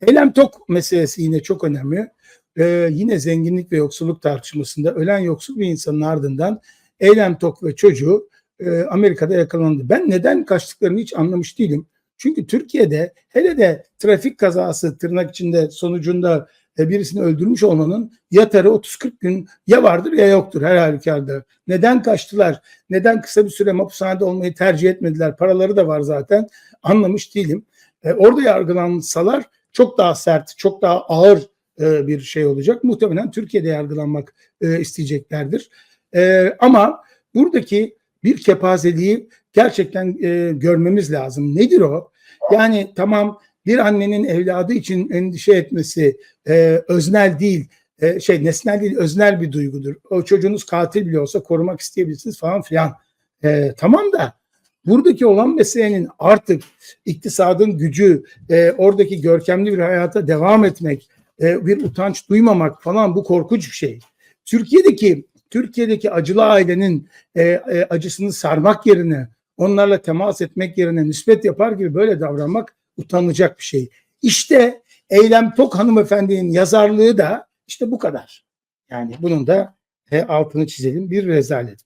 Eylem tok meselesi yine çok önemli. Ee, yine zenginlik ve yoksulluk tartışmasında ölen yoksul bir insanın ardından Eylem Tok ve çocuğu e, Amerika'da yakalandı. Ben neden kaçtıklarını hiç anlamış değilim. Çünkü Türkiye'de hele de trafik kazası tırnak içinde sonucunda e, birisini öldürmüş olmanın yatarı 30-40 gün ya vardır ya yoktur her halükarda. Neden kaçtılar? Neden kısa bir süre hapishanede olmayı tercih etmediler? Paraları da var zaten. Anlamış değilim. E, orada yargılansalar çok daha sert, çok daha ağır e, bir şey olacak. Muhtemelen Türkiye'de yargılanmak e, isteyeceklerdir. E, ama buradaki bir kepazeliği gerçekten e, görmemiz lazım. Nedir o? Yani tamam bir annenin evladı için endişe etmesi e, öznel değil, e, şey nesnel değil, öznel bir duygudur. O çocuğunuz katil bile olsa korumak isteyebilirsiniz falan filan. E, tamam da buradaki olan meselenin artık iktisadın gücü, e, oradaki görkemli bir hayata devam etmek, e, bir utanç duymamak falan bu korkunç bir şey. Türkiye'deki Türkiye'deki acılı ailenin e, e, acısını sarmak yerine, onlarla temas etmek yerine nispet yapar gibi böyle davranmak utanılacak bir şey. İşte Eylem Tok hanımefendinin yazarlığı da işte bu kadar. Yani bunun da e, altını çizelim bir rezalet.